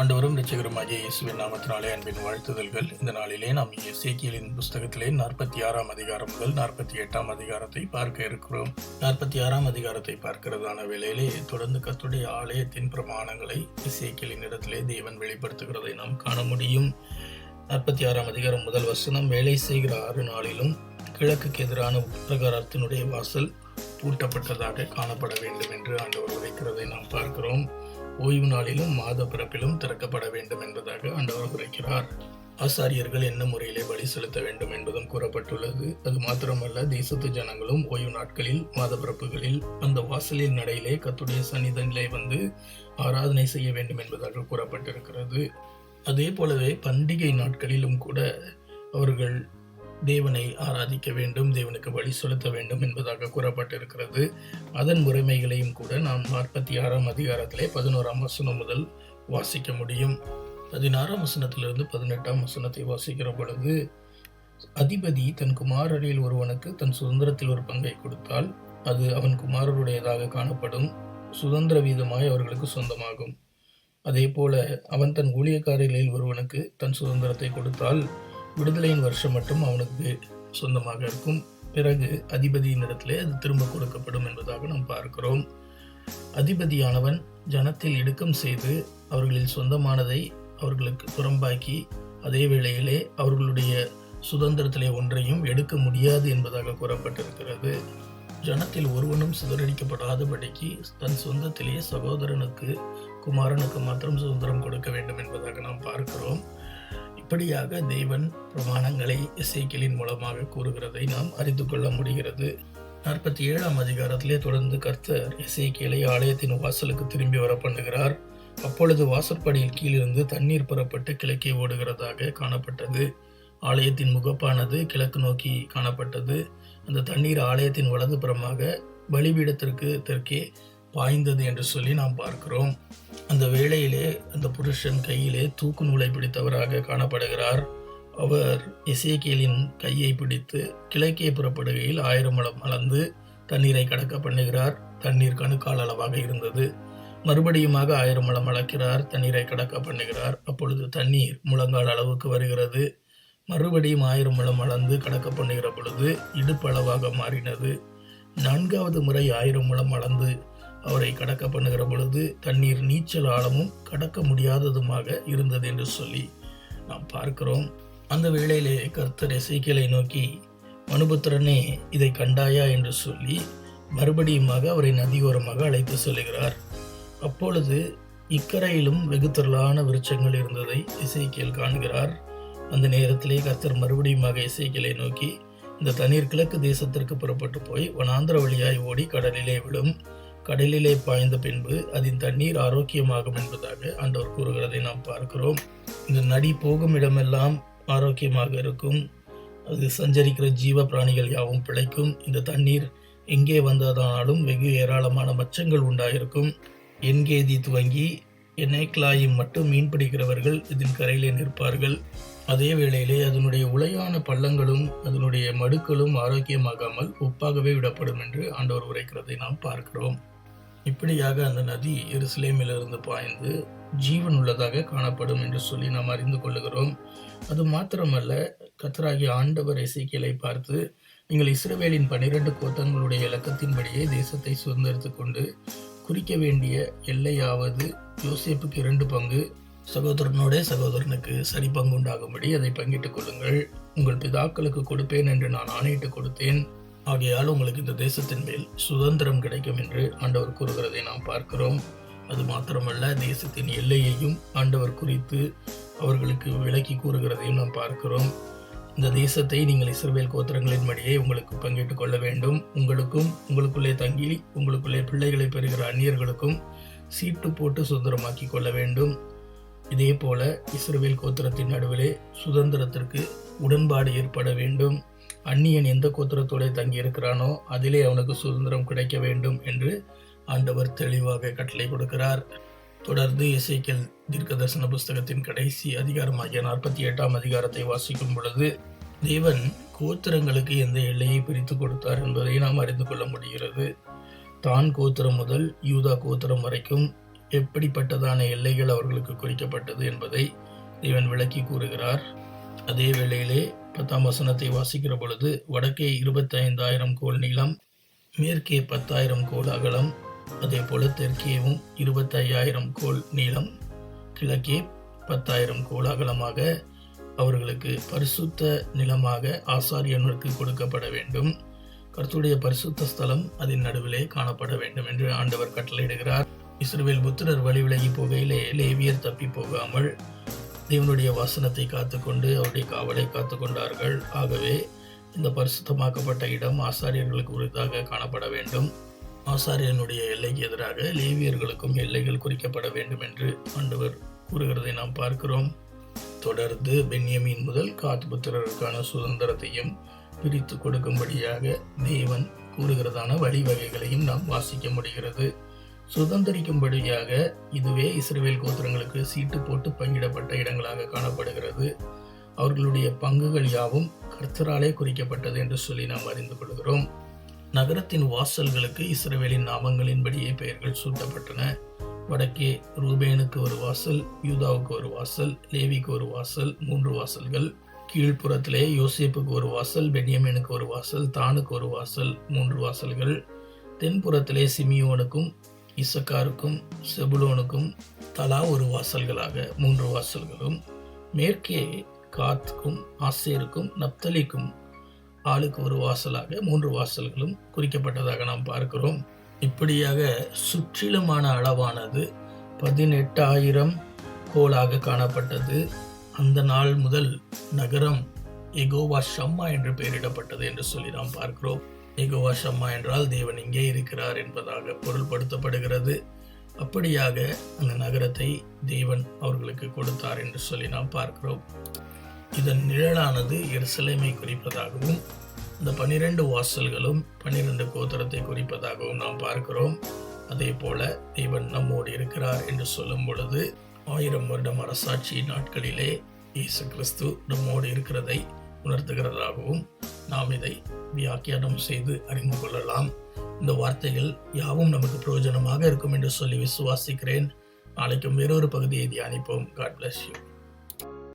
ஆண்டவரும் நிச்சயகரமாகிய இயேசுவின் நாமத்தினாலே அன்பின் வாழ்த்துதல்கள். இந்த நாளிலே நாம் இசைக்கியலின் புஸ்தகத்திலே நாற்பத்தி ஆறாம் அதிகாரம் முதல் நாற்பத்தி எட்டாம் அதிகாரத்தை பார்க்க இருக்கிறோம். நாற்பத்தி ஆறாம் அதிகாரத்தை பார்க்கிறதான வேளையிலே தொடர்ந்து கத்துடைய ஆலயத்தின் பிரமாணங்களை இசைக்கியலின் இடத்திலே தேவன் வெளிப்படுத்துகிறதை நாம் காண முடியும். நாற்பத்தி ஆறாம் அதிகாரம் முதல் வசனம் வேலை செய்கிற ஆறு நாளிலும் கிழக்குக்கு எதிரான பிரகாரத்தினுடைய வாசல் பூட்டப்பட்டதாக காணப்பட வேண்டும் என்று ஆண்டவர் உரைக்கிறதை நாம் பார்க்கிறோம். ஓய்வு நாளிலும் மாத பிறப்பிலும் திறக்கப்பட வேண்டும் என்பதாக ஆண்டவர் உரைக்கிறார் ஆசாரியர்கள் என்ன முறையிலே வழி செலுத்த வேண்டும் என்பதும் கூறப்பட்டுள்ளது. அது மாத்திரமல்ல தேசத்து ஜனங்களும் ஓய்வு நாட்களில் மாத பிறப்புகளில் அந்த வாசலின் நடையிலே கத்துடைய சன்னிதனிலே வந்து ஆராதனை செய்ய வேண்டும் என்பதாக கூறப்பட்டிருக்கிறது. அதே போலவே பண்டிகை நாட்களிலும் கூட அவர்கள் தேவனை ஆராதிக்க வேண்டும் தேவனுக்கு வழி செலுத்த வேண்டும் என்பதாக கூறப்பட்டிருக்கிறது. அதன் முறைமைகளையும் கூட நாம் நாற்பத்தி ஆறாம் அதிகாரத்திலே பதினோராம் வசனம் முதல் வாசிக்க முடியும். பதினாறாம் வசனத்திலிருந்து பதினெட்டாம் வசனத்தை வாசிக்கிற பொழுது அதிபதி தன் குமாரரில் ஒருவனுக்கு தன் சுதந்திரத்தில் ஒரு பங்கை கொடுத்தால் அது அவன் குமாரருடையதாக காணப்படும். சுதந்திர வீதமாய் அவர்களுக்கு சொந்தமாகும். அதே போல அவன் தன் ஊழியக்காரர்களில் ஒருவனுக்கு தன் சுதந்திரத்தை கொடுத்தால் விடுதலையின் வருஷம் மட்டும் அவனுக்கு சொந்தமாக இருக்கும். பிறகு அதிபதியின் இடத்திலே அது திரும்ப கொடுக்கப்படும் என்பதாக நாம் பார்க்கிறோம். அதிபதியானவன் ஜனத்தில் இடுக்கம் செய்து அவர்களில் சொந்தமானதை அவர்களுக்கு புறம்பாக்கி அதே வேளையிலே அவர்களுடைய சுதந்திரத்திலே ஒன்றையும் எடுக்க முடியாது என்பதாக கூறப்பட்டிருக்கிறது. ஜனத்தில் ஒருவனும் சிதறடிக்கப்படாதபடிக்கு தன் சொந்தத்திலேயே சகோதரனுக்கு குமாரனுக்கு மாத்திரம் சுதந்திரம் கொடுக்க வேண்டும் என்பதாக நாம் பார்க்கிறோம். இப்படியாக தேவன் பிரமாணங்களை இசைக்கிளின் மூலமாக கூறுகிறதை நாம் அறிந்து கொள்ள முடிகிறது. நாற்பத்தி ஏழாம் அதிகாரத்திலே தொடர்ந்து கர்த்தர் இசைக்கியலை ஆலயத்தின் வாசலுக்கு திரும்பி வர பண்ணுகிறார். அப்பொழுது வாசற்படியில் கீழிருந்து தண்ணீர் புறப்பட்டு கிழக்கே ஓடுகிறதாக காணப்பட்டது. ஆலயத்தின் முகப்பானது கிழக்கு நோக்கி காணப்பட்டது. அந்த தண்ணீர் ஆலயத்தின் வலதுபுறமாக பலிபீடத்திற்கு தெற்கே பாய்ந்தது என்று சொல்லி நாம் பார்க்கிறோம். அந்த வேளையிலே அந்த புருஷன் கையிலே தூக்கு நூலை பிடித்தவராக காணப்படுகிறார். அவர் இசைக்கியலின் கையை பிடித்து கிழக்கே புறப்படுகையில் ஆயிரம் அளம் அளந்து தண்ணீரை கடக்க பண்ணுகிறார். தண்ணீர் கணுக்கால் அளவாக இருந்தது. மறுபடியுமாக ஆயிரம் மலம் அளக்கிறார். தண்ணீரை கடக்க பண்ணுகிறார். அப்பொழுது தண்ணீர் முழங்கால் அளவுக்கு வருகிறது. மறுபடியும் ஆயிரம் மலம் அளந்து கடக்க பண்ணுகிற பொழுது இடுப்பளவாக மாறினது. நான்காவது முறை ஆயிரம் முழம் அளந்து அவரை கடக்க பண்ணுகிற பொழுது தண்ணீர் நீச்சல் ஆழமும் கடக்க முடியாததுமாக இருந்தது என்று சொல்லி நாம் பார்க்கிறோம். அந்த வேளையிலே கர்த்தர் எசைக்கியலை நோக்கி மனுபுத்திரனே இதை கண்டாயா? என்று சொல்லி மறுபடியுமாக அவரை நதியோரமாக அழைத்து செல்கிறார். அப்பொழுது இக்கரையிலும் வெகு திரளான விருட்சங்கள் இருந்ததை இசைக்கியல் காண்கிறார். அந்த நேரத்திலே கர்த்தர் மறுபடியுமாக இசைக்கியலை நோக்கி இந்த தண்ணீர் கிழக்கு தேசத்திற்கு புறப்பட்டு போய் வனாந்திர வழியாய் ஓடி கடலிலே விழும். கடலிலே பாய்ந்த பின்பு அதன் தண்ணீர் ஆரோக்கியமாகும் என்பதாக ஆண்டவர் கூறுகிறதை நாம் பார்க்கிறோம். இந்த நடி போகும் இடமெல்லாம் ஆரோக்கியமாக இருக்கும். அது சஞ்சரிக்கிற ஜீவ பிராணிகள் யாவும் பிழைக்கும். இந்த தண்ணீர் எங்கே வந்ததானாலும் வெகு ஏராளமான மச்சங்கள் உண்டாயிருக்கும். என்கேதி துவங்கி எண்ணெய்க்லாயும் மட்டும் மீன் பிடிக்கிறவர்கள் இதன் கரையிலே நிற்பார்கள். அதே வேளையிலே அதனுடைய உலையான பள்ளங்களும் அதனுடைய மடுக்களும் ஆரோக்கியமாகாமல் உப்பாகவே விடப்படும் என்று ஆண்டவர் உரைக்கிறதை நாம் பார்க்கிறோம். இப்படியாக அந்த நதி எருசலேமிலிருந்து பாய்ந்து ஜீவன் உள்ளதாக காணப்படும் என்று சொல்லி நாம் அறிந்து கொள்ளுகிறோம். அது மாத்திரமல்ல கத்தராகிய ஆண்டவர் இசைக்கியலை பார்த்து நீங்கள் இஸ்ரவேலின் பனிரெண்டு கோத்தங்களுடைய இலக்கத்தின்படியே தேசத்தை சுதந்திரித்து கொண்டு குறிக்க வேண்டிய எல்லையாவது யோசேப்புக்கு இரண்டு பங்கு சகோதரனோட சகோதரனுக்கு சரி பங்கு உண்டாகும்படி அதை பங்கிட்டுக் கொள்ளுங்கள். உங்கள் பிதாக்களுக்கு கொடுப்பேன் என்று நான் ஆணையிட்டு கொடுத்தேன். ஆகையால் உங்களுக்கு இந்த தேசத்தின் மேல் சுதந்திரம் கிடைக்கும் என்று ஆண்டவர் கூறுகிறதை நாம் பார்க்கிறோம். அது மாத்திரமல்ல தேசத்தின் எல்லையையும் ஆண்டவர் குறித்து அவர்களுக்கு விலக்கி கூறுகிறதையும் நாம் பார்க்கிறோம். இந்த தேசத்தை நீங்கள் இஸ்ரவேல் கோத்திரங்களின் படியே உங்களுக்கு பங்கிட்டுக் கொள்ள வேண்டும். உங்களுக்கும் உங்களுக்குள்ளே தங்கி உங்களுக்குள்ளே பிள்ளைகளை பெறுகிற அந்நியர்களுக்கும் சீட்டு போட்டு சுதந்திரமாக்கி கொள்ள வேண்டும். இதே போல இஸ்ரவேல் கோத்திரத்தின் நடுவிலே சுதந்திரத்திற்கு உடன்பாடு ஏற்பட வேண்டும். அந்நியன் எந்த கோத்திரத்தோட தங்கி இருக்கிறானோ அதிலே அவனுக்கு சுதந்திரம் கிடைக்க வேண்டும் என்று ஆண்டவர் தெளிவாக கட்டளை கொடுக்கிறார். தொடர்ந்து இசைக்கல் தீர்க்க தரிசன புஸ்தகத்தின் கடைசி அதிகாரமாகிய நாற்பத்தி எட்டாம் அதிகாரத்தை வாசிக்கும் பொழுது தேவன் கோத்திரங்களுக்கு எந்த எல்லையை பிரித்து கொடுத்தார் என்பதை நாம் அறிந்து கொள்ள முடிகிறது. தான் கோத்திரம் முதல் யூதா கோத்திரம் வரைக்கும் எப்படிப்பட்டதான எல்லைகள் அவர்களுக்கு குறிக்கப்பட்டது என்பதை தேவன் விளக்கி கூறுகிறார். அதே வேளையிலே பத்தாம் வசனத்தை வாசிக்கிற பொழுது வடக்கே இருபத்தைந்தாயிரம் கோல் நீளம் மேற்கே பத்தாயிரம் கோல் அகலம் அதே போல தெற்கேவும் இருபத்தையாயிரம் கோல் நீளம் கிழக்கே பத்தாயிரம் கோல் அகலமாக அவர்களுக்கு பரிசுத்த நிலமாக ஆசாரியனுக்கு கொடுக்கப்பட வேண்டும். கர்த்துடைய பரிசுத்த ஸ்தலம் அதன் நடுவிலே காணப்பட வேண்டும் என்று ஆண்டவர் கட்டளையிடுகிறார். இஸ்ரேல் புத்திரர் வழி விலகி போகையிலே லேவியர் தப்பி போகாமல் தேவனுடைய வசனத்தை காத்துக்கொண்டு அவருடைய காவலை காத்துக்கொண்டார்கள். ஆகவே இந்த பரிசுத்தமாக்கப்பட்ட இடம் ஆசாரியர்களுக்கு உரிதாக காணப்பட வேண்டும். ஆசாரியனுடைய எல்லைக்கு எதிராக லேவியர்களுக்கும் எல்லைகள் குறிக்கப்பட வேண்டும் என்று ஆண்டவர் கூறுகிறதை நாம் பார்க்கிறோம். தொடர்ந்து பென்யமின் முதல் காத் புத்திரருக்கான சுதந்திரத்தையும் பிரித்து கொடுக்கும்படியாக தேவன் கூறுகிறதான வழிவகைகளையும் நாம் வாசிக்க முடிகிறது. சுதந்திரிக்கும்படியாக இதுவே இஸ்ரேல் கோத்திரங்களுக்கு சீட்டு போட்டு பங்கிடப்பட்ட இடங்களாக காணப்படுகிறது. அவர்களுடைய பங்குகள் யாவும் கர்த்தராலே குறிக்கப்பட்டது என்று சொல்லி நாம் அறிந்து கொள்கிறோம். நகரத்தின் வாசல்களுக்கு இஸ்ரேலின் நாமங்களின்படியே பெயர்கள் சூட்டப்பட்டன. வடக்கே ரூபேனுக்கு ஒரு வாசல் யூதாவுக்கு ஒரு வாசல் லேவிக்கு ஒரு வாசல் மூன்று வாசல்கள். கீழ்ப்புறத்திலே யோசேப்புக்கு ஒரு வாசல் பென்யமீனுக்கு ஒரு வாசல் தானுக்கு ஒரு வாசல் மூன்று வாசல்கள். தென்புறத்திலே சிமியோனுக்கும் இசக்காருக்கும் செபுலோனுக்கும் தலா ஒரு வாசல்களாக மூன்று வாசல்களும் மேற்கே காத்துக்கும் ஆசேருக்கும் நப்தலிக்கும் ஆளுக்கு ஒரு வாசலாக மூன்று வாசல்களும் குறிக்கப்பட்டதாக நாம் பார்க்கிறோம். இப்படியாக சுற்றிலுமான அளவானது பதினெட்டாயிரம் கோலாக காணப்பட்டது. அந்த நாள் முதல் நகரம் எகோவா ஷம்மா என்று பெயரிடப்பட்டது என்று சொல்லி நாம் பார்க்கிறோம். எகுவாஷம்மா என்றால் தேவன் இங்கே இருக்கிறார் என்பதாக பொருள்படுத்தப்படுகிறது. அப்படியாக அந்த நகரத்தை தேவன் அவர்களுக்கு கொடுத்தார் என்று சொல்லி நாம் பார்க்கிறோம். இதன் நிழலானது எருசலேமை குறிப்பதாகவும் இந்த பனிரெண்டு வாசல்களும் பன்னிரண்டு கோத்திரத்தை குறிப்பதாகவும் நாம் பார்க்கிறோம். அதே போல தேவன் நம்மோடு இருக்கிறார் என்று சொல்லும் பொழுது ஆயிரம் வருடம் அரசாட்சி நாட்களிலே இயேசு கிறிஸ்து நம்மோடு இருக்கிறதை உணர்த்துகிறதாகவும் நாம் இதை வியாக்கியானம் செய்து அறிந்து கொள்ளலாம். இந்த வார்த்தைகள் யாவும் நமக்கு பிரயோஜனமாக இருக்கும் என்று சொல்லி விசுவாசிக்கிறேன். நாளைக்கும் வேறொரு பகுதியை தியானிப்போம். God bless you